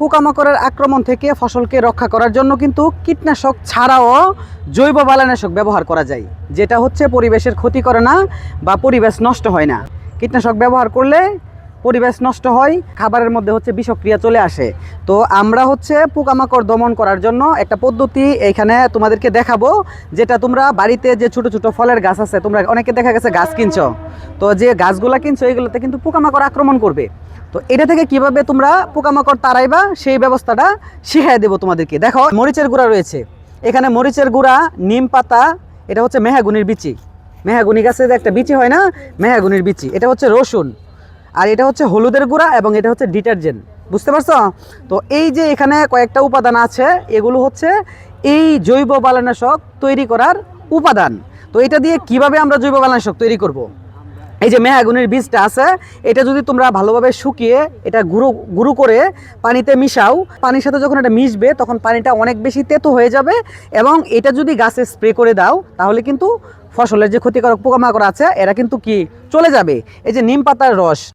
পোকামাকড়ের আক্রমণ থেকে ফসলকে রক্ষা করার জন্য কিন্তু কীটনাশক ছাড়াও জৈব বালানাশক ব্যবহার করা যায়। যেটা হচ্ছে পরিবেশের ক্ষতি করে না বা পরিবেশ নষ্ট হয় না। কীটনাশক ব্যবহার করলে পরিবেশ নষ্ট হয়, খাবারের মধ্যে হচ্ছে বিষক্রিয়া চলে আসে। তো আমরা হচ্ছে পোকামাকড় দমন করার জন্য একটা পদ্ধতি এখানে তোমাদেরকে দেখাবো, যেটা তোমরা বাড়িতে যে ছোট ছোট ফলের গাছ আছে, তোমরা অনেকে দেখা গেছে গাছ কিনছো। তো যে গাছগুলা কিনছো, এগুলোতে কিন্তু পোকামাকড় আক্রমণ করবে। তো এটা থেকে কীভাবে তোমরা পোকামাকড় তাড়াইবা, সেই ব্যবস্থাটা শিখাই দেবো তোমাদেরকে। দেখো, মরিচের গুঁড়া রয়েছে। এখানে মরিচের গুঁড়া, নিম পাতা, এটা হচ্ছে মেহাগুনির বিচি। মেহাগুনি গাছে যে একটা বিচি হয় না, মেহাগুনির বিচি। এটা হচ্ছে রসুন। আর এটা হচ্ছে হলুদের গুঁড়া এবং এটা হচ্ছে ডিটারজেন্ট। বুঝতে পারছ? তো এই যে এখানে কয়েকটা উপাদান আছে, এগুলো হচ্ছে এই জৈব বালানাশক তৈরি করার উপাদান। তো এটা দিয়ে কীভাবে আমরা জৈব বালানাশক তৈরি করব। এই যে মেহাগুনির বীজটা আছে, এটা যদি তোমরা ভালোভাবে শুকিয়ে এটা গুঁড়ো গুঁড়ো করে পানিতে মিশাও, পানির সাথে যখন এটা মিশবে, তখন পানিটা অনেক বেশি তেতো হয়ে যাবে এবং এটা যদি গাছে স্প্রে করে দাও, তাহলে কিন্তু ফসলের যে ক্ষতিকারক পোকামাকড় আছে, এরা কিন্তু কি? চলে যাবে। এই যে নিম পাতার রস।